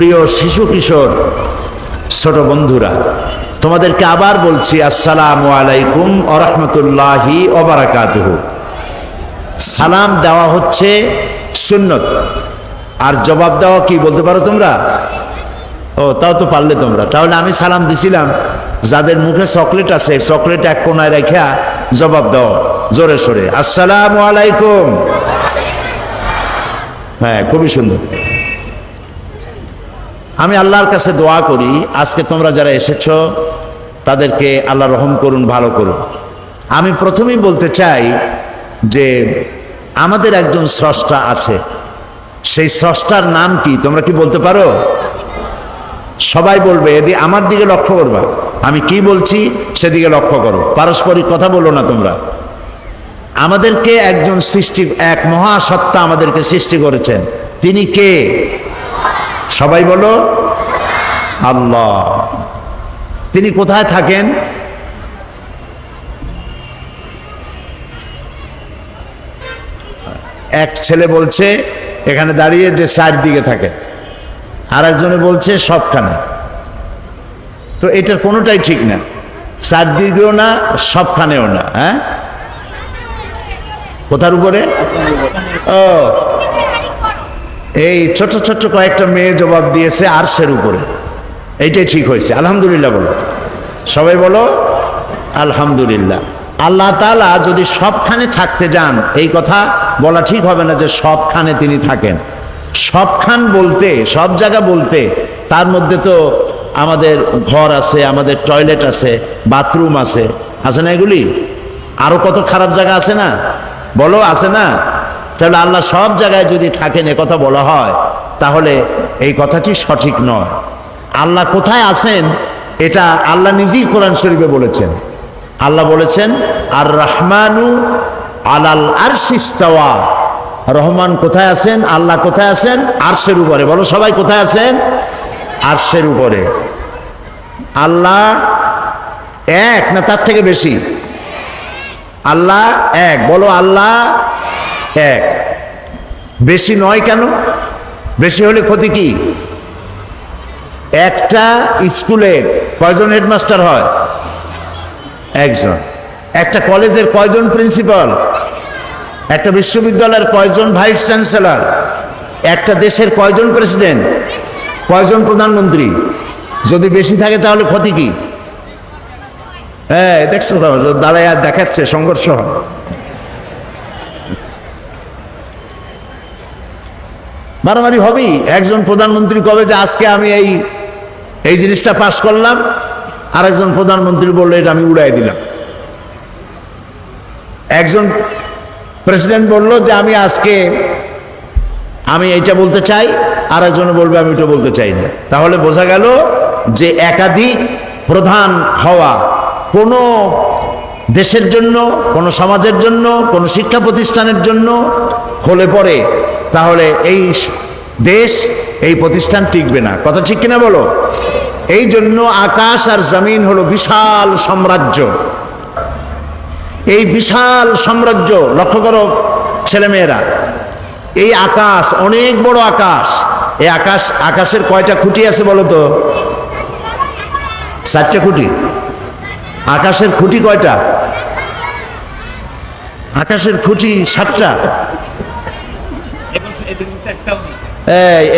প্রিয় শিশু কিশোর, ছোট বন্ধুরা, তোমাদেরকে আবার বলছি, আসসালামু আলাইকুম আরহামতুল্লাহি ওবারাকাতুহ সালাম দেওয়া হচ্ছে সুন্নত। আর জবাব দেওয়া কি বলতে পারো তোমরা? ও, তাও তো পারলে তোমরা। তাহলে আমি সালাম দিছিলাম, যাদের মুখে চকলেট আছে, চকলেট এক কোনায় রেখা জবাব দাও, জোরে সোরে। আসসালামু আলাইকুম। হ্যাঁ খুবই সুন্দর। আমি আল্লাহর কাছে দোয়া করি, আজকে তোমরা যারা এসেছ, তাদেরকে আল্লাহ রহম করুন, ভালো করুন। আমি প্রথমেই বলতে চাই যে আমাদের একজন স্রষ্টা আছে। সেই স্রষ্টার নাম কি? তোমরা কি বলতে পারো? সবাই বলবে, এদি আমার দিকে লক্ষ্য করবা। আমি কি বলছি? সেদিকে লক্ষ্য করো। পারস্পরিক কথা বলো না তোমরা। আমাদেরকে একজন সৃষ্টি, এক মহাসত্তা আমাদেরকে সৃষ্টি করেছেন। তিনি কে? সবাই বলো, আল্লাহ। তিনি কোথায় থাকেন? এক ছেলে বলছে, এখানে দাঁড়িয়ে যে চারদিকে থাকে। আর একজনে বলছে, সবখানে। তো এটার কোনোটাই ঠিক না। চারদিকেও না, সবখানেও না হ্যাঁ? কোথার উপরে? ও এই ছোট ছোট কয়েকটা মেয়ে জবাব দিয়েছে আরশের উপরে। এইটাই ঠিক হয়েছে। আলহামদুলিল্লাহ বলো। সবাই বলো, আলহামদুলিল্লাহ। আল্লাহ তালা যদি সবখানে থাকতে যান, এই কথা বলা ঠিক হবে না যে সবখানে তিনি থাকেন। সবখান বলতে, সব জায়গা বলতে, তার মধ্যে তো আমাদের ঘর আছে, আমাদের টয়লেট আছে, বাথরুম আছে। আছে না এগুলি? আরও কত খারাপ জায়গা আছে না? বলো, আছে না? তাহলে আল্লাহ সব জায়গায় যদি থাকেন, এ কথা বলা হয়, তাহলে এই কথাটি সঠিক নয়। আল্লাহ কোথায় আছেন, এটা আল্লাহ নিজেই কোরআন শরীফে বলেছেন। আল্লাহ বলেছেন আর রহমানু আলাল আরশিস্তাওয়া রহমান কোথায় আছেন, আল্লাহ কোথায় আছেন? আরশের উপরে। বলো, সবাই কোথায় আছেন? আরশের উপরে। আল্লাহ এক না তার থেকে বেশি? আল্লাহ এক। বলো, আল্লাহ এক। বেশি নয় কেন? বেশি হলে ক্ষতি কি? একটা স্কুলে কয়জন হেডমাস্টার হয়? একজন। একটা কলেজের কয়জন প্রিন্সিপাল? একটা বিশ্ববিদ্যালয়ের কয়জন ভাইস চ্যান্সেলর? একটা দেশের কয়জন প্রেসিডেন্ট? কয়জন প্রধানমন্ত্রী? যদি বেশি থাকে তাহলে ক্ষতি কি? হ্যাঁ দেখছ দাঁড়ায় আর দেখাচ্ছে সংঘর্ষ মারামারি হবেই। একজন প্রধানমন্ত্রী কবে যে আজকে আমি এই এই জিনিসটা পাশ করলাম আর একজন প্রধানমন্ত্রী বলল, এটা আমি উড়াই দিলাম। একজন প্রেসিডেন্ট বলল যে, আমি আজকে, আমি এইটা বলতে চাই। আর একজনে বলবে, আমি ওটা বলতে চাই না। তাহলে বোঝা গেল যে একাধিক প্রধান হওয়া কোনো দেশের জন্য, কোনো সমাজের জন্য, কোনো শিক্ষা প্রতিষ্ঠানের জন্য হলে পরে তাহলে এই দেশ, এই প্রতিষ্ঠান টিকবে না। কথা ঠিক কিনা বলো? এই জন্য আকাশ আর জমিন হলো বিশাল সাম্রাজ্য। এই বিশাল সাম্রাজ্য, লক্ষ্য করো ছেলেমেয়েরা, এই আকাশ, অনেক বড় আকাশ। এই আকাশ, আকাশের কয়টা খুঁটি আছে বলো তো? চারটে খুঁটি। আকাশের খুঁটি কয়টা? আকাশের খুঁটি সাতটা।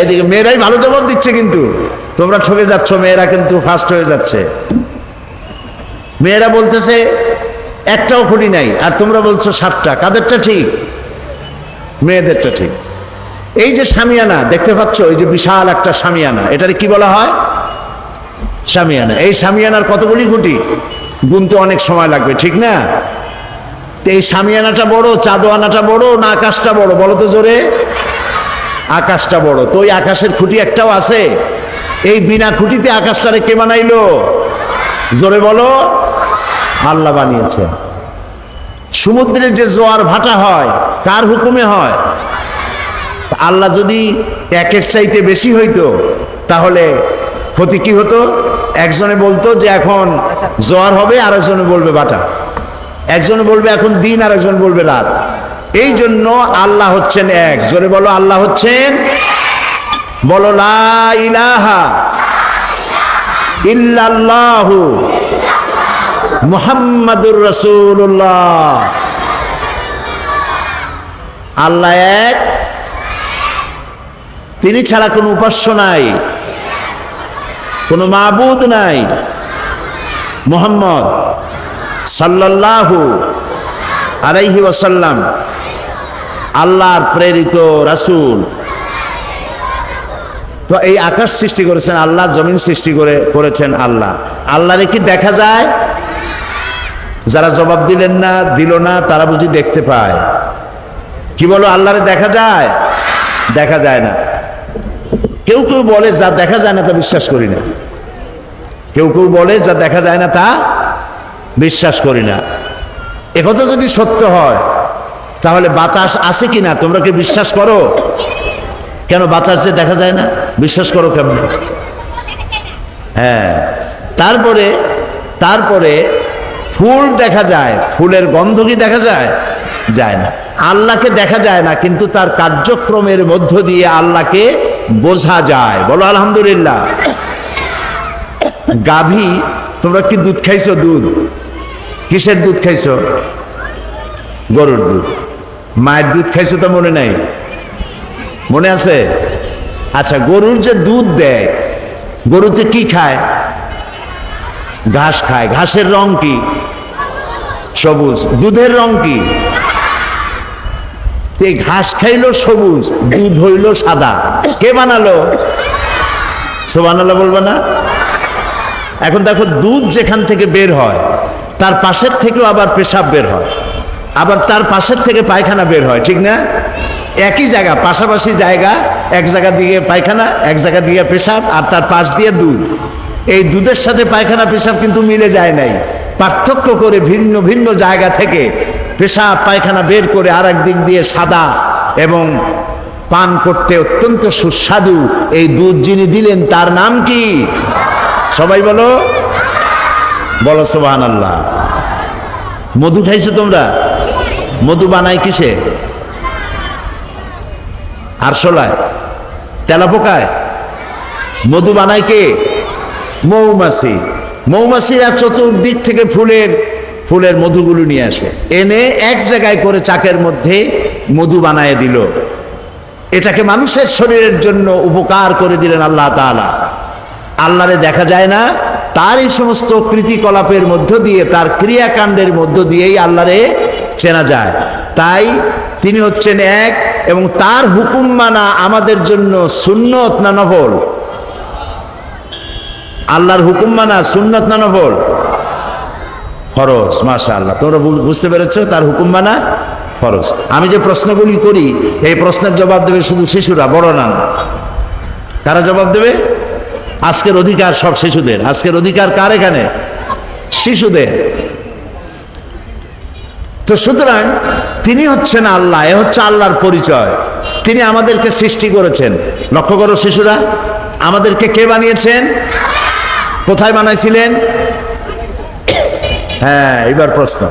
এদিকে মেয়েরাই ভালো জবাব দিচ্ছে কিন্তু। তোমরা ঠকে যাচ্ছ, মেয়েরা কিন্তু ফার্স্ট হয়ে যাচ্ছে। মেয়েরা বলতেছে, একটাও খুঁটি নাই, আর তোমরা বলছো সাতটা। কাদেরটা ঠিক? মেয়েদেরটা ঠিক। এই যে সামিয়ানা, দেখতে পাচ্ছ, এই যে বিশাল একটা সামিয়ানা। এটারে কি বলা হয়? সামিয়ানা। এই সামিয়ানার কতগুলি খুঁটি? গুনতে অনেক সময় লাগবে, ঠিক না? তো এই সামিয়ানাটা বড়, চাঁদোয়ানাটা বড় না আকাশটা বড়, বলো তো জোরে। আকাশটা বড়। তো ওই আকাশের খুঁটি একটাও আছে। এই বিনা খুঁটিতে আকাশটারে কে বানাইলো? জোরে বলো। আল্লাহ বানিয়েছে। সমুদ্রের যে জোয়ার ভাটা হয়, কার হুকুমে হয়? আল্লাহ যদি একের চাইতে বেশি হইতো, তাহলে ক্ষতি কি হতো? একজনে বলতো যে এখন জোয়ার হবে আর একজনে বলবে বাটা একজনে বলবে এখন দিন আর একজন বলবে রাত। এই জন্য আল্লাহ হচ্ছেন এক। জোরে বলো, আল্লাহ হচ্ছেন বলো ইল্লাল্লাহু মুহাম্মাদুর রসুল্লাহ আল্লাহ এক। তিনি ছাড়া কোনো উপাস্য নাই, কোনো মাবুদ নাই। মোহাম্মদ সাল্লাল্লাহু আলাইহি ওয়াসাল্লাম। আল্লাহর প্রেরিত রাসূল। তো এই আকাশ সৃষ্টি করেছেন আল্লাহ, জমিন সৃষ্টি করে করেছেন আল্লাহ। আল্লাহরে কি দেখা যায়? যারা জবাব দিলেন না, দিল না, তারা বুঝি দেখতে পায়। কি বলো, আল্লাহরে দেখা যায়? দেখা যায় না। কেউ কেউ বলে, যা দেখা যায় না তা বিশ্বাস করি না। কেউ কেউ বলে, যা দেখা যায় না তা বিশ্বাস করি না। একথা যদি সত্য হয় তাহলে বাতাস আছে কি না তোমরা কি বিশ্বাস করো? কেন বাতাস যে দেখা যায় না? বিশ্বাস করো কেমন? হ্যাঁ। তারপরে তারপরে ফুল দেখা যায়। ফুলের গন্ধ কি দেখা যায়? যায় না। আল্লাহকে দেখা যায় না, কিন্তু তার কার্যক্রমের মধ্য দিয়ে আল্লাহকে বোঝা যায়। বলো আলহামদুলিল্লাহ। গাভী, তোমরা কি দুধ খাইছো দুধ? কিসের দুধ খাইছো? গরুর দুধ। মায়ের দুধ খাইছো তো মনে নাই? মনে আছে? আচ্ছা গরুর যে দুধ দেয় গরুতে কি খায়? ঘাস খায়। ঘাসের রং কি? সবুজ। দুধের রং কি? ঘাস খাইলো সবুজ, দুধ হইল সাদা। কে বানালো? সো বানালো বলবে না? এখন দেখো, দুধ যেখান থেকে বের হয়, তার পাশের থেকেও আবার পেশাব বের হয়। আবার তার পাশের থেকে পায়খানা বের হয়, ঠিক না? একই জায়গা, পাশাপাশি জায়গা, এক জায়গা দিয়ে পায়খানা, এক জায়গা দিয়ে পেশাব, আর তার পাশ দিয়ে দুধ। এই দুধের সাথে পায়খানা, পেশাব কিন্তু মিলে যায় নাই। পার্থক্য করে ভিন্ন ভিন্ন জায়গা থেকে পেশাব, পায়খানা বের করে আর দিক দিয়ে সাদা এবং পান করতে অত্যন্ত সুস্বাদু। এই দুধ যিনি দিলেন, তার নাম কি? সবাই বলো? বলো সোবাহান আল্লাহ মধু খাইছো তোমরা? মধু বানায় কিসে? আরশোলায়। তেলাপোকায়। মধু বানায় কে? মৌমাছি। মৌমাছিরা চতুর্দিক থেকে ফুলের ফুলের মধুগুলো নিয়ে আসে। এনে এক জায়গায় করে চাকের মধ্যে মধু বানায় দিল। এটাকে মানুষের শরীরের জন্য উপকার করে দিলেন আল্লাহ তাআলা। আল্লাহরে দেখা যায় না, তার এই সমস্ত কৃতিকলাপের মধ্য দিয়ে, তার ক্রিয়াকাণ্ডের মধ্য দিয়েই আল্লাহরে চেনা যায়। তাই তিনি হচ্ছেন এক এবং তার হুকুম মানা আমাদের জন্য সুন্নত না নফল? আল্লাহর হুকুম মানা সুন্নত না নফল? ফরজ মাশা আল্লাহ তোমরা বুঝতে পেরেছ? তার হুকুম মানা ফরজ। আমি যে প্রশ্নগুলি করি, এই প্রশ্নের জবাব দেবে শুধু শিশুরা, বড় না। কারা জবাব দেবে? আজকের অধিকার সব শিশুদের। আজকের অধিকার কার এখানে? শিশুদের। তো সুতরাং তিনি হচ্ছেন আল্লাহ, এ হচ্ছে আল্লাহর পরিচয়। তিনি আমাদেরকে সৃষ্টি করেছেন। লক্ষ্য করো শিশুরা, আমাদেরকে কে বানিয়েছেন? কোথায় বানাইছিলেন? হ্যাঁ এবার প্রশ্ন।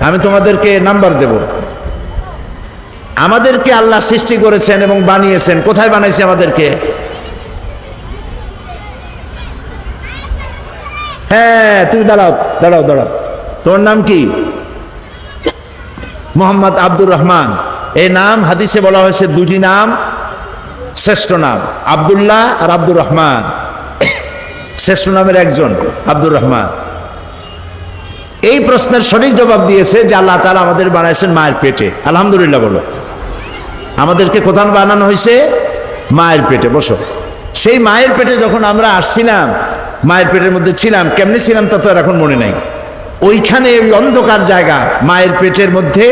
আমি তোমাদেরকে নাম্বার দেব। আমাদেরকে আল্লাহ সৃষ্টি করেছেন এবং বানিয়েছেন। কোথায় বানাইছে আমাদেরকে? হ্যাঁ তুমি দাঁড়াও দাঁড়াও দাঁড়াও। তোর নাম কি? মোহাম্মদ আব্দুর রহমান। এই নাম হাদিসে বলা হয়েছে দুটি নাম, শ্রেষ্ঠ নাম, আবদুল্লাহ আর আব্দুর রহমান। শ্রেষ্ঠ নামের একজন, আব্দুর রহমান। এই প্রশ্নের সঠিক জবাব দিয়েছে যে আল্লাহ তালা আমাদের বানাইছেন মায়ের পেটে। আলহামদুলিল্লাহ বলো। আমাদেরকে কোথায় বানানো হয়েছে? মায়ের পেটে, বসো। সেই মায়ের পেটে যখন আমরা আসছিলাম, মায়ের পেটের মধ্যে ছিলাম, কেমনি ছিলাম তা তো আর এখন মনে নাই। ওইখানে ওই অন্ধকার জায়গা, মায়ের পেটের মধ্যে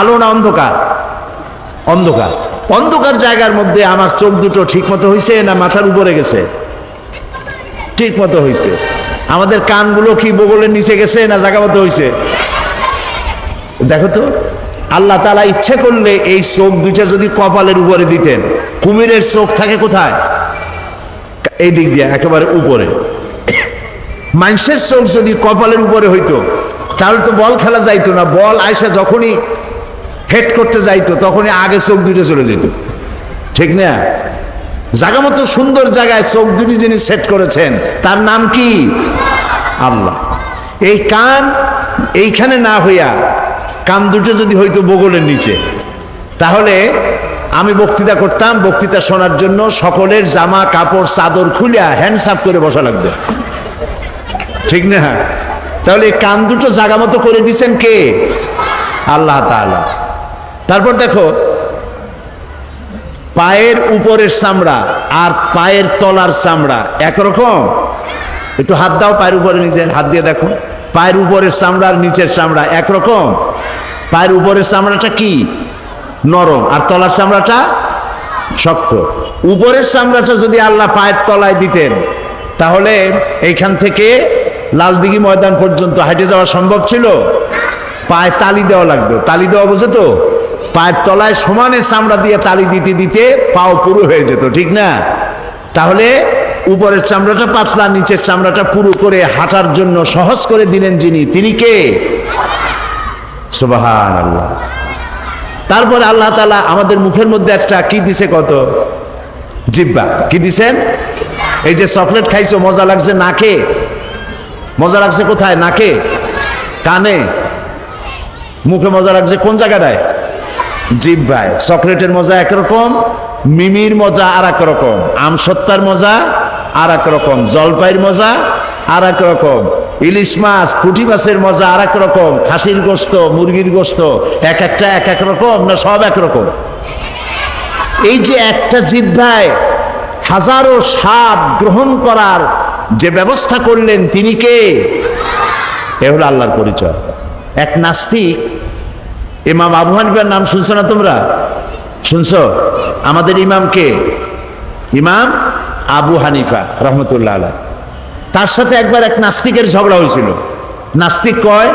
আলো না অন্ধকার? অন্ধকার। অন্ধকার জায়গার মধ্যে আমার চোখ দুটো ঠিক মতো হয়েছে না মাথার উপরে গেছে? ঠিক মতো হয়েছে আমাদের কানগুলো কি বগলের নিচে গেছে না জায়গা মতো হয়েছে দেখো তো, আল্লাহ তালা ইচ্ছে করলে এই চোখ দুইটা যদি কপালের উপরে দিতেন। কুমিরের চোখ থাকে কোথায়? এই দিক দিয়ে, একেবারে উপরে। মানুষের চোখ যদি কপালের উপরে হইতো, তাহলে তো বল খেলা যাইতো না। বল আয়সা যখনই হেড করতে যাইতো, তখনই আগে চোখ দুটো চলে যেত। ঠিক না? জায়গা মতো সুন্দর জায়গায় চোখ দুটি যিনি সেট করেছেন, তার নাম কি? আল্লাহ। এই কান এইখানে না হইয়া কান দুটো যদি হইতো বগলের নিচে, তাহলে আমি বক্তৃতা করতাম, বক্তৃতা শোনার জন্য সকলের জামা, কাপড়, চাদর খুলিয়া হ্যান্ডসাপ করে বসা লাগবে। ঠিক না? তাহলে কান দুটো জাগা মতো করে দিছেন কে? আল্লাহ তাআলা। তারপর দেখো, পায়ের উপরের চামড়া আর পায়ের তলার চামড়া একরকম? একটু হাত দাও পায়ের উপরে, নিজের হাত দিয়ে দেখো পায়ের উপরের চামড়া আর নিচের চামড়া একরকম? পায়ের উপরের চামড়াটা কি? নরম। আর তলার চামড়াটা শক্ত। উপরের চামড়াটা যদি আল্লাহ পায়ের তলায় দিতেন, তাহলে এইখান থেকে লালদিঘি ময়দান পর্যন্ত হাঁটে যাওয়া সম্ভব ছিল? পায়ে তালি দেওয়া লাগবে। তালি দেওয়া বুঝে তো? পায়ের তলায় সমানে চামড়া দিয়ে তালি দিতে দিতে পাও পুরো হয়ে যেত, ঠিক না? তাহলে উপরের চামড়াটা পাতলা, নিচের চামড়াটা পুরো করে হাঁটার জন্য সহজ করে দিলেন যিনি, তিনি কে? সুবাহান আল্লাহ তারপরে আল্লাহ তালা আমাদের মুখের মধ্যে একটা কি দিছে কত? জিব্বা। কি দিছেন? এই যে চকলেট খাইছো, মজা লাগছে নাকে মজা রাখছে কোথায়? নাকে? কানে? মুখে মজা রাখছে কোন জায়গাটায়? জিব্বায়। চকলেটের মজা একরকম, মিমির মজা আর এক রকম আমসত্তার মজা আর এক রকম জলপাইয়ের মজা আর এক রকম ইলিশ মাছ, পুঁটি মাছের মজা আর এক রকম খাসির গোস্ত, মুরগির গোস্ত, এক একটা এক এক রকম না সব এক রকম এই যে একটা জিহ্বায় হাজারো স্বাদ গ্রহণ করার যে ব্যবস্থা করলেন তিনি কে? এ হলো আল্লাহর পরিচয়। এক নাস্তিক, ইমাম আবু হানিফার নাম শুনছো না তোমরা? শুনছো? আমাদের ইমাম কে? ইমাম আবু হানিফা, রহমতুল্লাহ আলাহ তার সাথে একবার এক নাস্তিকের ঝগড়া হয়েছিল। নাস্তিক কয়,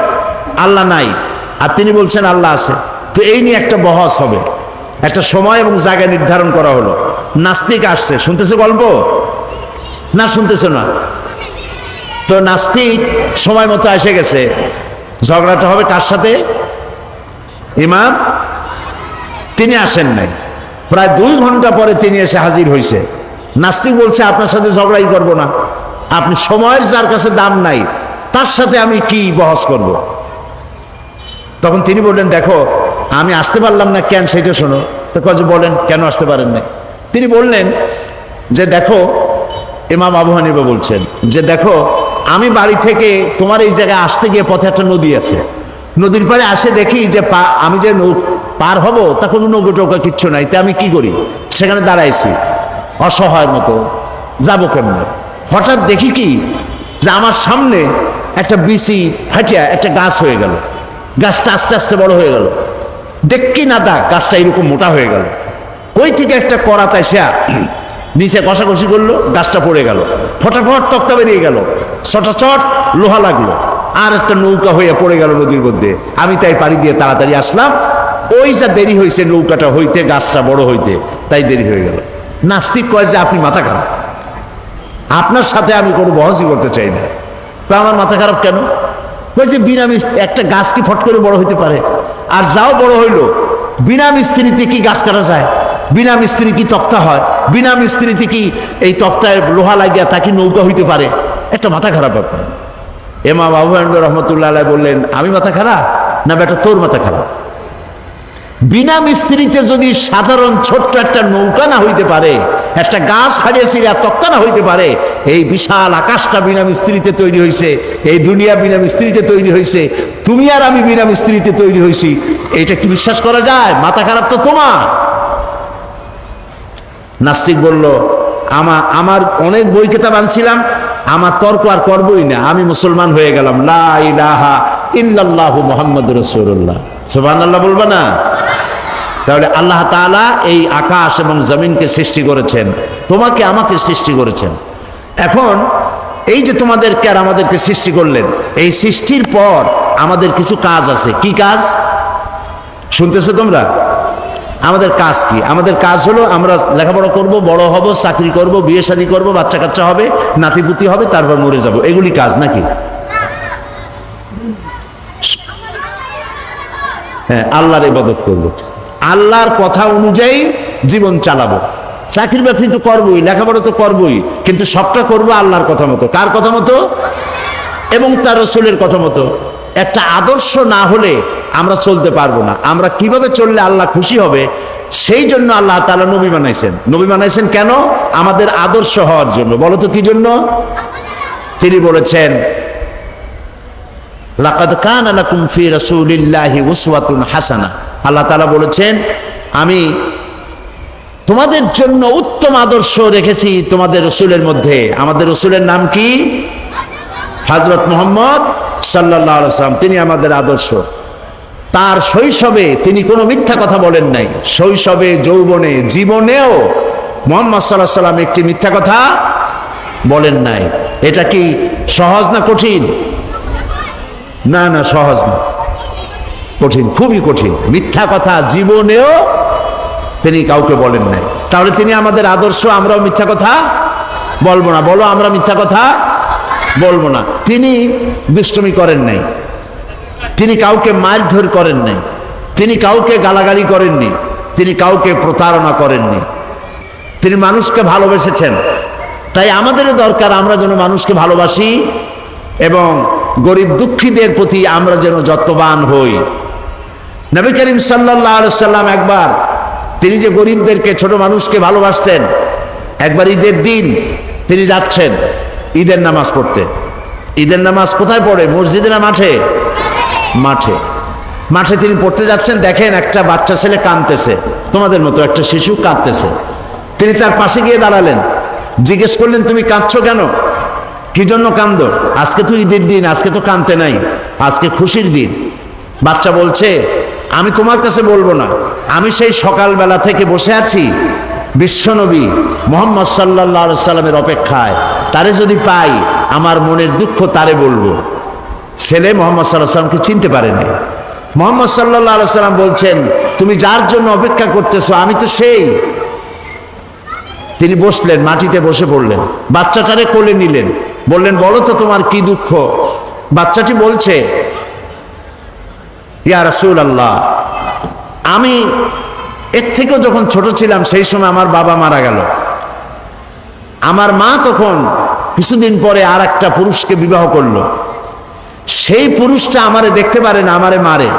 আল্লাহ নাই। আর তিনি বলছেন, আল্লাহ আছে। তো এই নিয়ে একটা বহস হবে। একটা সময় এবং জায়গা নির্ধারণ করা হলো। নাস্তিক আসছে। শুনতেছে গল্প? না শুনতেছে না? তো নাস্তিক সময় মতো এসে গেছে। ঝগড়াটা হবে কার সাথে? ইমাম? তিনি আসেন নাই। প্রায় দুই ঘণ্টা পরে তিনি এসে হাজির হয়েছে নাস্তিক বলছে, আপনার সাথে ঝগড়াই করব না। আপনি সময়ের যার কাছে দাম নাই, তার সাথে আমি কি বহস করব। তখন তিনি বললেন, দেখো, আমি আসতে পারলাম না কেন সেটা শোনো। তো যে, বলেন, কেন আসতে পারেন না তিনি বললেন যে, দেখো ইমাম আবু হানিফা বলছেন যে দেখো, আমি বাড়ি থেকে তোমার এই জায়গায় আসতে গিয়ে পথে একটা নদী আছে। নদীর পাড়ে আসে দেখি যে পা- আমি যে নৌ পার হব, তা কোনো নৌকো টৌকা কিচ্ছু নাই, তা আমি কি করি? সেখানে দাঁড়াইছি, অসহায় মতো, যাব কেমন? হঠাৎ দেখি কি যে আমার সামনে একটা বিসি ফাটিয়া একটা গাছ হয়ে গেল। গাছটা আস্তে আস্তে বড় হয়ে গেল। দেখকি না দা গাছটা এরকম মোটা হয়ে গেল। কই থেকে একটা করাতাই সে নিচে কষাকষি করল গাছটা পড়ে গেল। ফটাফট তক্তা বেরিয়ে গেল। চটাচট লোহা লাগল। আর একটা নৌকা হয়ে পড়ে গেল নদীর মধ্যে। আমি তাই পাড়ি দিয়ে তাড়াতাড়ি আসলাম। ওই যা দেরি হয়েছে নৌকাটা হইতে, গাছটা বড় হইতে, তাই দেরি হয়ে গেল। নাস্তিক কয় যে আপনি মাথা খারাপ। আপনার সাথে আমি কোনো বহসই করতে চাই না। তো আমার মাথা খারাপ কেন? যে বিনা মিস্ত্রি একটা গাছ কি ফট করে বড় হইতে পারে? আর যাও বড় হইল। বিনা মিস্ত্রিতে কি গাছ কাটা যায়? বিনা মিস্ত্রি কি তক্তা হয়? বিনা মিস্ত্রিতে কি এই তক্তায় লোহা লাগিয়া তা কি নৌকা হইতে পারে? একটা মাথা খারাপ ব্যাপার। এমা বাবু রহমতুল্লাহ বললেন, আমি মাথা খারাপ? না বেটা, তোর মাথা খারাপ? বিনা মিস্ত্রিতে যদি সাধারণ ছোট্ট একটা নৌকা না হইতে পারে, একটা গাছ ফাড়িয়ে ছিঁড়ে তক্তা না হইতে পারে, এই বিশাল আকাশটা বিনা মিস্ত্রিতে তৈরি হয়েছে এই দুনিয়া বিনা মিস্ত্রিতে তৈরি হয়েছে তুমি আর আমি বিনা মিস্ত্রিতে তৈরি হয়েছি এটা কি বিশ্বাস করা যায়? মাথা খারাপ তো তোমার। নাস্তিক বলল, আমা আমার অনেক বই কেতাব আনছিলাম, আমার তর্ক আর করবই না, আমি মুসলমান হয়ে গেলাম। লা ইলাহা ইল্লাল্লাহু মুহাম্মদ রাসূলুল্লাহ। সুবহানাল্লাহ বলবা না? তাহলে আল্লাহ তাআলা এই আকাশ এবং জমিনকে সৃষ্টি করেছেন, তোমাকে আমাকে সৃষ্টি করেছেন। এখন এই যে তোমাদেরকে আর আমাদেরকে সৃষ্টি করলেন, এই সৃষ্টির পর আমাদের কিছু কাজ আছে। কি কাজ? শুনতেছো তোমরা? আমাদের কাজ কি? আমাদের কাজ হলো আমরা লেখাপড়া করব, বড় হব, চাকরি করব, বিয়ে শাদী করব, বাচ্চা কাচ্চা হবে, নাতিপুতি হবে, তারপর মরে যাব। এগুলি কাজ নাকি? হ্যাঁ আল্লাহর ইবাদত করব। আল্লাহর কথা অনুযায়ী জীবন চালাবো। চাকরি বাকরি তো করবই, লেখাপড়া তো করবই, কিন্তু সবটা করব আল্লাহর কথা মতো। কার কথা মতো? এবং তার রসুলের কথা মতো। একটা আদর্শ না হলে আমরা চলতে পারব না। আমরা কীভাবে চললে আল্লাহ খুশি হবে, সেই জন্য আল্লাহ তাআলা নবী বানাইছেন। নবী বানাইছেন কেন? আমাদের আদর্শ হওয়ার জন্য। বলো তো কি জন্য? তিনি বলেছেন হাসানা। আল্লাহ তাআলা বলেছেন, আমি তোমাদের জন্য উত্তম আদর্শ রেখেছি তোমাদের রসুলের মধ্যে। আমাদের রসুলের নাম কি? হজরত মোহাম্মদ সাল্লাহ সাল্লাম তিনি আমাদের আদর্শ। তার শৈশবে তিনি কোনো মিথ্যা কথা বলেন নাই। শৈশবে, যৌবনে, জীবনেও মোহাম্মদ সাল্লাহ সাল্লাম একটি মিথ্যা কথা বলেন নাই। এটা কি সহজ না কঠিন? না না, সহজ না। কঠিন, খুবই কঠিন। মিথ্যা কথা জীবনেও তিনি কাউকে বলেন নাই। তাহলে তিনি আমাদের আদর্শ, আমরাও মিথ্যা কথা বলব না। বলো, আমরা মিথ্যা কথা বলব না। তিনি দুষ্টমি করেন নাই। তিনি কাউকে মারধর করেন নাই তিনি কাউকে গালাগালি করেননি। তিনি কাউকে প্রতারণা করেননি। তিনি মানুষকে ভালোবেসেছেন। তাই আমাদেরও দরকার আমরা যেন মানুষকে ভালোবাসি এবং গরিব দুঃখীদের প্রতি আমরা যেন যত্নবান হই। নবী করিম সাল্লাহ সাল্লাম একবার তিনি যে গরিবদেরকে, ছোট মানুষকে ভালোবাসতেন, একবার ঈদের দিন তিনি যাচ্ছেন ঈদের নামাজ পড়তে। ঈদের নামাজ কোথায় পড়ে? মসজিদে না মাঠে? মাঠে। মাঠে তিনি পড়তে যাচ্ছেন, দেখেন একটা বাচ্চা ছেলে কাঁদতেছে। তোমাদের মতো একটা শিশু কাঁদতেছে। তিনি তার পাশে গিয়ে দাঁড়ালেন। জিজ্ঞেস করলেন, তুমি কাঁদছো কেন? কি জন্য কান্দ আজকে তো ঈদের দিন, আজকে তো কাঁদতে নাই। আজকে খুশির দিন। বাচ্চা বলছে, আমি তোমার কাছে বলব না। আমি সেই সকালবেলা থেকে বসে আছি বিশ্বনবী মোহাম্মদ সাল্লাহ সাল্লামের অপেক্ষায়। তারে যদি পাই, আমার মনের দুঃখ তারে বলব। ছেলে মোহাম্মদ সাল্লাহ সাল্লামকে চিনতে পারেনি। মোহাম্মদ সাল্লাহ সাল্লাম বলছেন, তুমি যার জন্য অপেক্ষা করতেছো, আমি তো সেই। তিনি বসলেন, মাটিতে বসে পড়লেন, বাচ্চাটারে কোলে নিলেন, বললেন, বলো তো তোমার কি দুঃখ? বাচ্চাটি বলছে, ইয়া রাসুল আল্লাহ আমি এর থেকেও যখন ছোট ছিলাম, সেই সময় আমার বাবা মারা গেল। আমার মা তখন কিছুদিন পরে আর একটা পুরুষকে বিবাহ করল। সেই পুরুষটা আমারে দেখতে পারে না, আমারে মারে।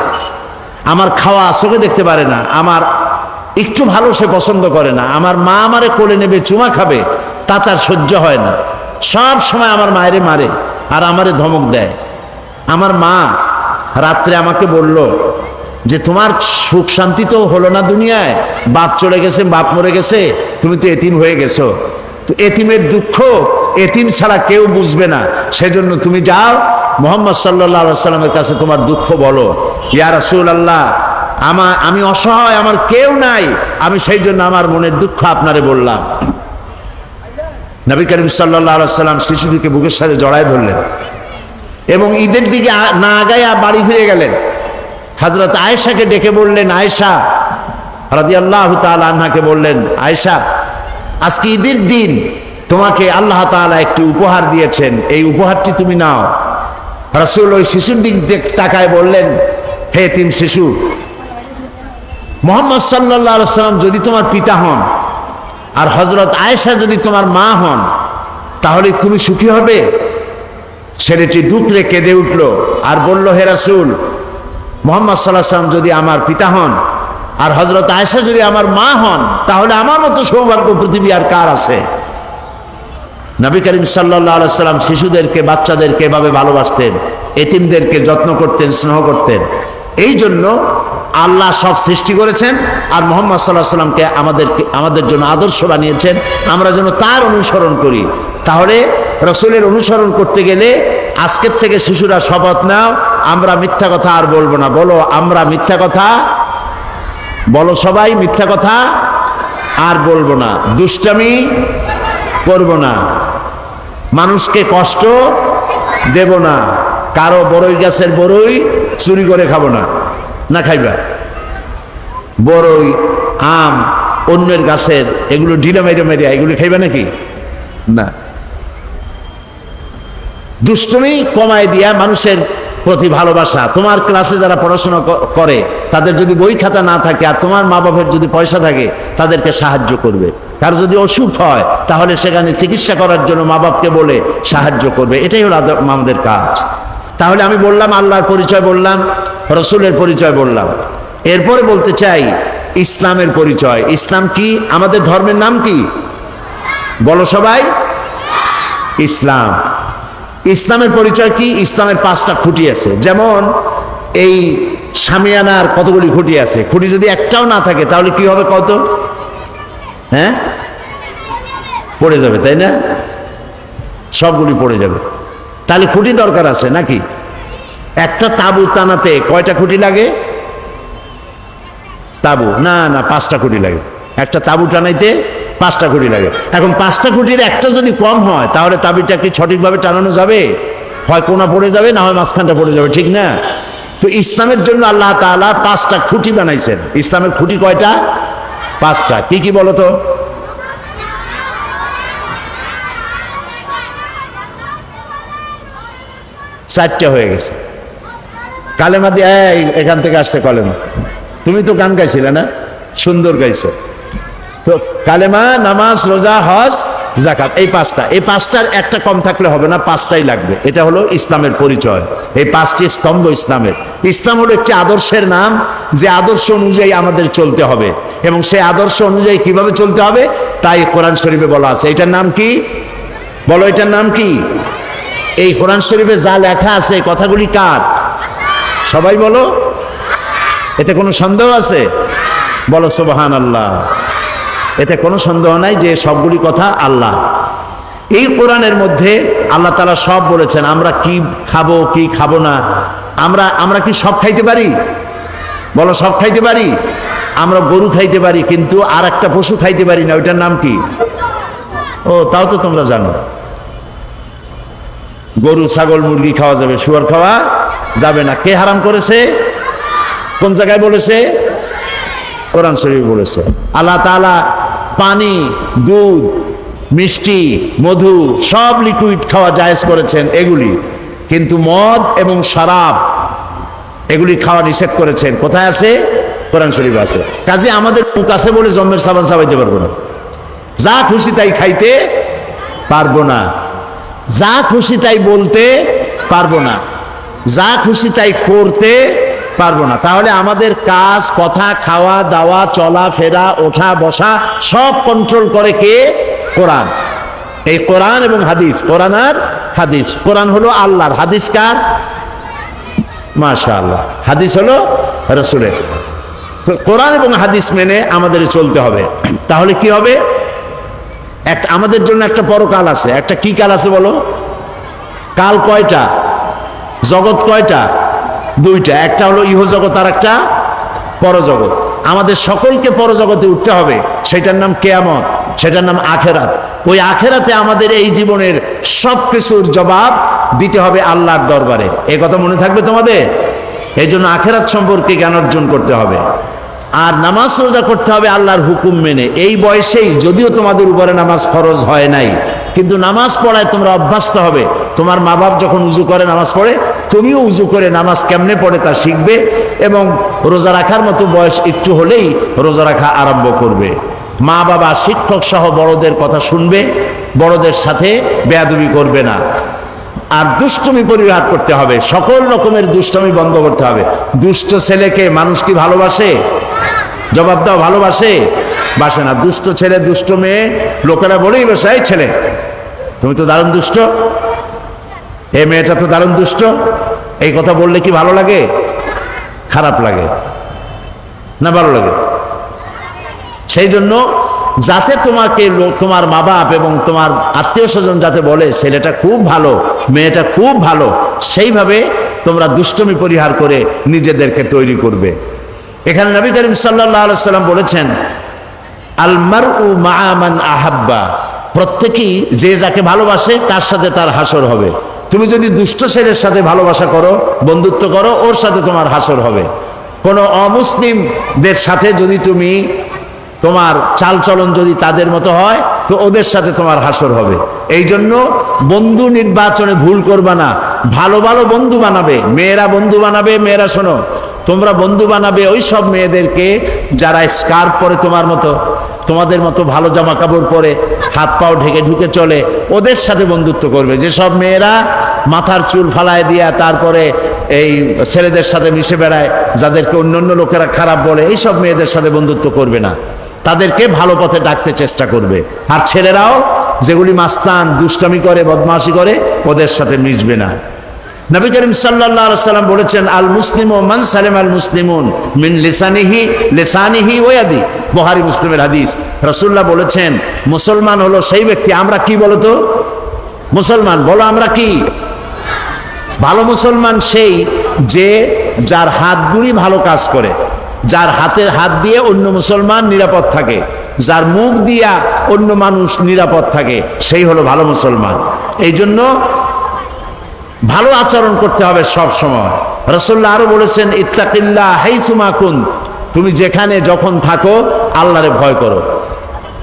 আমার খাওয়া চোখে দেখতে পারে না, আমার একটু ভালো সে পছন্দ করে না, আমার মা আমারে কোলে নেবে, চুমা খাবে, তা তার সহ্য হয় না। সব সময় আমার মায়েরে মারে আর আমারে ধমক দেয়। আমার মা রাত্রে আমাকে বলল যে, তোমার সুখ শান্তি তো হলো না দুনিয়ায়, বাপ চলে গেছে, বাপ মরে গেছে, তুমি তো এতিম হয়ে গেছো। তো এতিমের দুঃখ এতিম ছাড়া কেউ বুঝবে না। সেজন্য তুমি যাও, মোহাম্মদ সাল্লাহ সাল্লামের কাছে তোমার দুঃখ বলো। ইয়া রাসূল আল্লাহ আমার আমি অসহায়, আমার কেউ নাই। আমি সেই জন্য আমার মনের দুঃখ আপনারে বললাম। নবী করিম সাল্লাহ সাল্লাম শিশুটিকে বুকের সাথে জড়ায় ধরলেন এবং ঈদের দিকে না আগায়া বাড়ি ফিরে গেলেন। হজরত আয়েশাকে ডেকে বললেন, আয়েশা রাদি আল্লাহ আনহাকে বললেন, আয়েশা আজকে ঈদের দিন তোমাকে আল্লাহ তাআলা একটি উপহার দিয়েছেন। এই উপহারটি তুমি নাও। রাসূল ওই শিশুর দিক দেখ- তাকায় বললেন, হে তিন শিশু, মোহাম্মদ সাল্লাহ সাল্লাম যদি তোমার পিতা হন আর হজরত আয়েশা যদি তোমার মা হন, তাহলে তুমি সুখী হবে? ছেলেটি ডুকরে কেঁদে উঠল আর বলল, হে রাসূল, মোহাম্মদ সাল্লাহ সাল্লাম যদি আমার পিতা হন আর হজরত আয়েশা যদি আমার মা হন, তাহলে আমার মতো সৌভাগ্য পৃথিবী আর কার আছে? নবী করিম সাল্লাম শিশুদেরকে, বাচ্চাদেরকে এভাবে ভালোবাসতেন, এতিমদেরকে যত্ন করতেন, স্নেহ করতেন। এই জন্য আল্লাহ সব সৃষ্টি করেছেন আর মোহাম্মদ সাল্লাহ সাল্লামকে আমাদেরকে, আমাদের জন্য আদর্শ বানিয়েছেন। আমরা যেন তার অনুসরণ করি। তাহলে রসুলের অনুসরণ করতে গেলে আজকের থেকে শিশুরা শপথ নাও, আমরা মিথ্যা কথা আর বলব না। বলো, আমরা মিথ্যা কথা বলো সবাই মিথ্যা কথা আর বলব না। দুষ্টামি করব না। মানুষকে কষ্ট দেব না। কারও বড়ই গাছের বড়ই চুরি করে খাব না। না খাইবা? বড়ই আম, অন্যের গাছের এগুলো ঢিলা মেরে মেরে এগুলো খাইবা নাকি? না। দুষ্টমি কমায় দিয়া মানুষের প্রতি ভালোবাসা। তোমার ক্লাসে যারা পড়াশোনা করে, তাদের যদি বই খাতা না থাকে আর তোমার মা বাবার যদি পয়সা থাকে, তাদেরকে সাহায্য করবে। তার যদি অসুখ হয়, তাহলে সেখানে চিকিৎসা করার জন্য মা বাপকে বলে সাহায্য করবে। এটাই হলো আমাদের কাজ। তাহলে আমি বললাম, আল্লাহর পরিচয় বললাম, রসুলের পরিচয় বললাম। এরপরে বলতে চাই, ইসলামের পরিচয়। ইসলাম কি? আমাদের ধর্মের নাম কি? বলো সবাই। ইসলাম। ইসলামের পরিচয় কি? ইসলামের পাঁচটা খুঁটি আছে। যেমন, এই সামিয়ানার কতগুলি খুঁটি আছে? খুঁটি যদি একটাও না থাকে, তাহলে কি হবে কত? হ্যাঁ? পড়ে যাবে, তাই না? সবগুলি পড়ে যাবে। তাহলে খুঁটি দরকার আছে নাকি? একটা তাবু টানাতে কয়টা খুঁটি লাগে? তাবু। না না, পাঁচটা খুঁটি লাগে। একটা তাবু টানাইতে পাঁচটা খুঁটি লাগে। এখন পাঁচটা খুঁটির একটা যদি কম হয়, তাহলে তাবিটা কি সঠিকভাবে টানানো যাবে? হয় কোনা পড়ে যাবে না হয় মাঝখানটা পড়ে যাবে, ঠিক না? তো ইসলামের জন্য আল্লাহ তাআলা পাঁচটা খুঁটি বানাইছেন। ইসলামের খুঁটি কয়টা? পাঁচটা। কি কি বলো তো চারটে হয়ে গেছে। কালেমা দিয়ে এখান থেকে আসছে কলেমা। তুমি তো গান গাইছিলে না? সুন্দর গাইছো। তো কালেমা, নামাজ, রোজা, হজ জাকাত এই পাঁচটা। এই পাঁচটার একটা কম থাকলে হবে না, পাঁচটাই লাগবে। এটা হলো ইসলামের পরিচয়। এই পাঁচটি স্তম্ভ ইসলামের। ইসলাম হলো একটি আদর্শের নাম, যে আদর্শ অনুযায়ী আমাদের চলতে হবে। এবং সেই আদর্শ অনুযায়ী কীভাবে চলতে হবে? তাই কোরআন শরীফে বলা আছে। এটার নাম কি? বলো, এটার নাম কি? এই কোরআন শরীফে যা লেখা আছে কথাগুলি কার? সবাই বলো? এতে কোনো সন্দেহ আছে? বলো সুবাহান আল্লাহ এতে কোনো সন্দেহ নাই যে সবগুলি কথা আল্লাহ। এই কোরআনের মধ্যে আল্লাহ তালা সব বলেছেন, আমরা কি খাব কি খাব না, আমরা আমরা কি সব খাইতে পারি? বলো, সব খাইতে পারি? আমরা গরু খাইতে পারি, কিন্তু আর একটা পশু খাইতে পারি না, ওইটার নাম কি? ও, তাও তো তোমরা জানো। গরু, ছাগল, মুরগি খাওয়া যাবে, শুয়ার খাওয়া যাবে না। কে হারাম করেছে? কোন জায়গায় বলেছে? কোরআন শরীফ বলেছে। আল্লাহ তাআলা পানি, দুধ, মিষ্টি, মধু, সব লিকুইড খাওয়া জায়েজ করেছেন এগুলি। কিন্তু মদ এবং শরাব এগুলি খাওয়া নিষেধ করেছেন। কোথায় আছে? কোরআন শরীফ আছে। কাজে আমাদের মুখ আছে বলে জন্মের সাবান চাবাইতে পারব না। যা খুশি তাই খাইতে পারব না। যা খুশি তাই বলতে পারব না। যা খুশি তাই করতে পারব না। তাহলে আমাদের কাজ, কথা, খাওয়া, দাওয়া, চলা, ফেরা, ওঠা, বসা, সব কন্ট্রোল করে কে? কোরআন। এই কোরআন এবং হাদিস। কোরআন আর হাদিস। কোরআন হলো আল্লাহর। হাদিস কার? মাশা আল্লাহ হাদিস হলো রসুলের। কোরআন এবং হাদিস মেনে আমাদের চলতে হবে। তাহলে কি হবে? একটা আমাদের জন্য একটা পরকাল আছে। একটা কি কাল আছে বলো? কাল কয়টা? জগৎ কয়টা? দুইটা, একটা হলো ইহ জগৎ আর একটা পরজগৎ। আমাদের সকলকে পরজগতে উঠতে হবে। সেটার নাম কেয়ামত, সেটার নাম আখেরাত। ওই আখেরাতে আমাদের এই জীবনের সব কিছুর জবাব দিতে হবে আল্লাহর দরবারে। এই কথা মনে থাকবে তোমাদের? এই জন্য আখেরাত সম্পর্কে জ্ঞান অর্জন করতে হবে। আর নামাজ রোজা করতে হবে আল্লাহর হুকুম মেনে। এই বয়সেই যদিও তোমাদের উপরে নামাজ ফরজ হয় নাই, কিন্তু নামাজ পড়ায় তোমরা অভ্যস্ত হবে। তোমার মা বাপ যখন উজু করে নামাজ পড়ে তুমিও উজু করে নামাজ কেমনে পড়ে তা শিখবে এবং রোজা রাখার মতো বয়স একটু হলেই রোজা রাখা আরম্ভ করবে। মা বাবা, শিক্ষক সহ বড়দের কথা শুনবে, বড়দের সাথে বেয়াদুবি করবে না। আর দুষ্টমি পরিহার করতে হবে, সকল রকমের দুষ্টমি বন্ধ করতে হবে। দুষ্ট ছেলেকে মানুষ কি ভালোবাসে? জবাব দাও, ভালোবাসে? বাসে না, দুষ্ট ছেলে, দুষ্ট মেয়ে, লোকেরা বলেই বসে, এই ছেলে, তুমি তো দারুণ দুষ্ট। এ মেয়েটা তো দারুণ দুষ্ট। এই কথা বললে কি ভালো লাগে? খারাপ লাগে। না ভালো লাগে? সেই জন্য যাতে তোমাকে তোমার মা বাপ এবং তোমার আত্মীয় স্বজন যাতে বলে, ছেলেটা খুব ভালো, মেয়েটা খুব ভালো, সেইভাবে তোমরা দুষ্টমি পরিহার করে নিজেদেরকে তৈরি করবে। এখানে নবী করিম সাল্লাম বলেছেন আলমার উ মা আহাব্বা। প্রত্যেকেই যে যাকে ভালোবাসে, তার সাথে তার হাসর হবে। তুমি যদি দুষ্ট ছেলের সাথে ভালোবাসা করো, বন্ধুত্ব করো, ওর সাথে তোমার হাসর হবে। কোনো অমুসলিমদের সাথে যদি তুমি তোমার চালচলন যদি তাদের মতো হয়, তো ওদের সাথে তোমার হাসর হবে। এই জন্য বন্ধু নির্বাচনে ভুল করবা না। ভালো ভালো বন্ধু বানাবে। মেয়েরা বন্ধু বানাবে। মেয়েরা শোনো, তোমরা বন্ধু বানাবে ওই সব মেয়েদেরকে যারা স্কার্ফ পরে তোমার মতো তোমাদের মতো ভালো জামা কাপড় পরে হাত পাও ঢেকে ঢুকে চলে, ওদের সাথে বন্ধুত্ব করবে। যেসব মেয়েরা মাথার চুল ফালায় দিয়া তারপরে এই ছেলেদের সাথে মিশে বেড়ায়, যাদেরকে অন্য অন্য লোকেরা খারাপ বলে, এইসব মেয়েদের সাথে বন্ধুত্ব করবে না। তাদেরকে ভালো পথে ডাকতে চেষ্টা করবে। আর ছেলেরাও যেগুলি মাস্তান, দুষ্টামি করে, বদমাশি করে, ওদের সাথে মিশবে না। নবী করিম আলাইহি সাল্লাম বলেছেন, আল মুসলিম ও মান সালেম আল মুসলিমুন মিন লিসানিহি ওয়াদি বুখারী, মুসলিমের হাদিস। রাসূলুল্লাহ বলেছেন, মুসলমান হলো সেই ব্যক্তি, আমরা কি বলতো? মুসলমান, বলো আমরা কি? ভালো মুসলমান সেই যে যার হাতগুলি ভালো কাজ করে, যার হাতের হাত দিয়ে অন্য মুসলমান নিরাপদ থাকে, যার মুখ দিয়া অন্য মানুষ নিরাপদ থাকে, সেই হলো ভালো মুসলমান। এই জন্য ভালো আচরণ করতে হবে সব সময়। রসল্লাহ আরও বলেছেন ইত্তাকিল্লা হাইসুমা কুন তুমি যেখানে যখন থাকো, আল্লাহরে ভয় করো।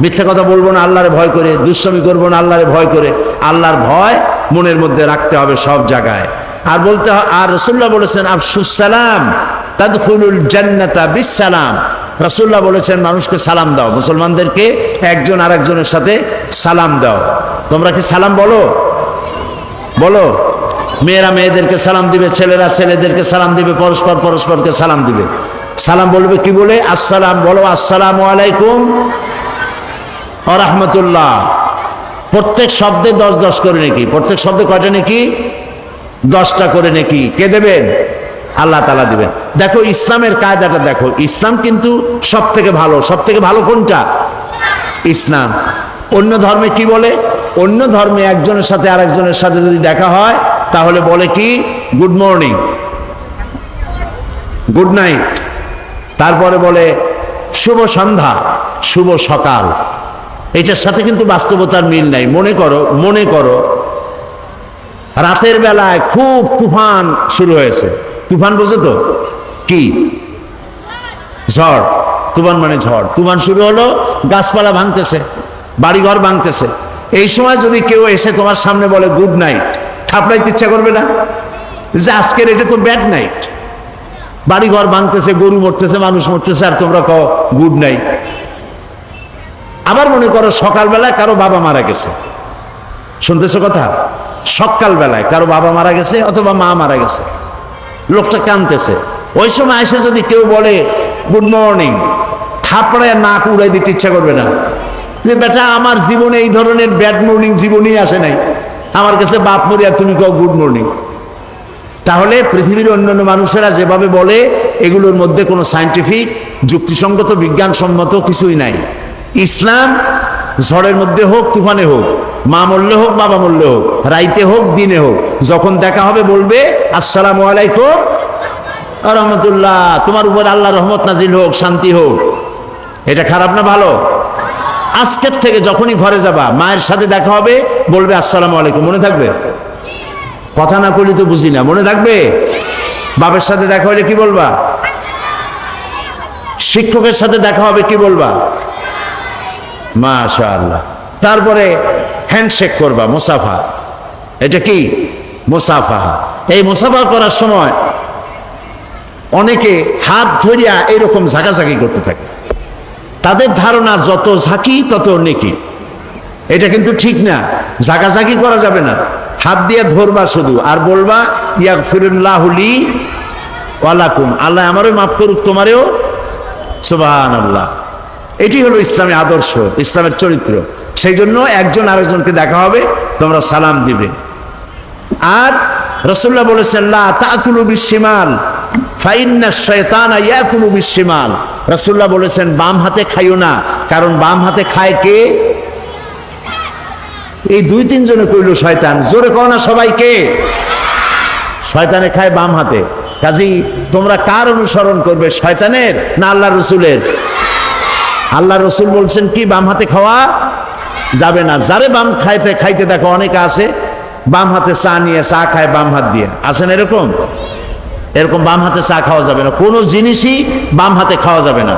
মিথ্যা কথা বলব না, আল্লাহরে ভয় করে। দুষ্টামি করব না, আল্লাহরে ভয় করে। আল্লাহর ভয় মনের মধ্যে রাখতে হবে সব জায়গায়। আর বলতে আর রসুল্লাহ বলেছেন আফসুসালাম তাদখুলুল জান্নাতা বিসালাম রসুল্লাহ বলেছেন, মানুষকে সালাম দাও। মুসলমানদেরকে একজন আরেকজনের সাথে সালাম দাও। তোমরা কি সালাম বলো? বলো। মেয়েরা মেয়েদেরকে সালাম দিবে, ছেলেরা ছেলেদেরকে সালাম দিবে, পরস্পর পরস্পরকে সালাম দিবে। সালাম বলবে কি বলে? আসসালাম, বলো আসসালামু আলাইকুম রহমতুল্লাহ। প্রত্যেক শব্দে দশ দশ করে নাকি? প্রত্যেক শব্দে কয়টা নাকি? দশটা করে নাকি। কে দেবেন? আল্লাহ তালা দিবেন। দেখো, ইসলামের কায়দাটা দেখো। ইসলাম কিন্তু সব থেকে ভালো। সব থেকে ভালো কোনটা? ইসলাম। অন্য ধর্মে কি বলে? অন্য ধর্মে একজনের সাথে আরেকজনের সাথে যদি দেখা হয় তাহলে বলে কি? গুড মর্নিং গুড নাইট তারপরে বলে, শুভ সন্ধ্যা, শুভ সকাল। এটার সাথে কিন্তু বাস্তবতার মিল নাই। মনে করো মনে করো, রাতের বেলায় খুব তুফান শুরু হয়েছে। তুফান বুঝো তো? কি? ঝড়। তুফান মানে ঝড়। তুফান শুরু হলো, গাছপালা ভাঙতেছে, বাড়িঘর ভাঙতেছে। এই সময় যদি কেউ এসে তোমার সামনে বলে গুড নাইট থাপড়াইতে ইচ্ছা করবে না? যে আজকের এটা তো ব্যাড নাইট বাড়িঘর ভাঙতেছে, গরু মরতেছে, মানুষ মরতেছে, আর তোমরা কও গুড নাইট আবার মনে করো, সকালবেলায় কারও বাবা মারা গেছে। শুনতেছো কথা? সকালবেলায় কারও বাবা মারা গেছে, অথবা মা মারা গেছে। লোকটা কানতেছে। ওই সময় এসে যদি কেউ বলে গুড মর্নিং থাপড়ায় নাক উড়াই দিতে ইচ্ছা করবে না। যে, বেটা, আমার জীবনে এই ধরনের ব্যাড মর্নিং জীবনেই আসে নাই। আমার কাছে বাপ মরি আর তুমি কও গুড মর্নিং তাহলে পৃথিবীর অন্যান্য মানুষেরা যেভাবে বলে, এগুলোর মধ্যে কোনো সায়েন্টিফিক যুক্তিসঙ্গত, বিজ্ঞানসম্মত কিছুই নাই। ইসলাম ঝড়ের মধ্যে হোক, তুফানে হোক, মা মরলে হোক, বাবা মরলে হোক, রাইতে হোক, দিনে হোক, যখন দেখা হবে বলবে, আসসালামু আলাইকুম, রহমতুল্লাহ, তোমার উপর আল্লাহ রহমত নাজিল হোক, শান্তি হোক। এটা খারাপ না ভালো? আজকের থেকে যখনই ঘরে যাবা, মায়ের সাথে দেখা হবে, বলবে, আসসালামু আলাইকুম। মনে থাকবে? কথা না করলে তো বুঝি না। মনে থাকবে? বাবার সাথে দেখা হলে কি বলবা? শিক্ষকের সাথে দেখা হবে, কি বলবা? মাশা আল্লাহ তারপরে হ্যান্ডশেক করবা, মুসাফা। এটা কি? মুসাফা। এই মুসাফা করার সময় অনেকে হাত ধরিয়া এরকম ঝাঁকাঝাঁকি করতে থাকে। তাদের ধারণা যত ঝাঁকি, তত নেকি। এটা কিন্তু ঠিক না। ঝাঁকাঝাঁকি করা যাবে না। হাত দিয়ে ধরবা শুধু, আর বলবা ইয়াক ফিরুল্লাহলি ওয়ালাকুম আল্লাহ আমারও মাফ করুক, তোমারেও। সুবাহান আল্লাহ এটি হলো ইসলামের আদর্শ, ইসলামের চরিত্র। সেই জন্য একজন আরেকজনকে দেখা হবে, তোমরা সালাম দিবে। আর রসুল্লাহ বলেছেন, লা তাকুলু বিশিমাল ফাইন্না শয়তানা ইয়াকুলু বিশিমাল রসুল্লাহ বলেছেন, বাম হাতে খাইও না। কারণ বাম হাতে খায় কে? এই দুই তিনজনে কইল, শয়তান। জোরে কও না সবাইকে। শয়তানে খায় বাম হাতে। কাজী, তোমরা কার অনুসরণ করবে, শয়তানের না আল্লাহ রসুলের? আল্লাহ রসুল বলছেন, কি বাম হাতে খাওয়া যাবে না? যারে বাম খাইতে খাইতে দেখো অনেকে আছে, বাম হাতে চা নিয়ে, চা খায় বাম হাত দিয়ে। আছেন এরকম? এরকম বাম হাতে চা খাওয়া যাবে না। কোনো জিনিসই বাম হাতে খাওয়া যাবে না।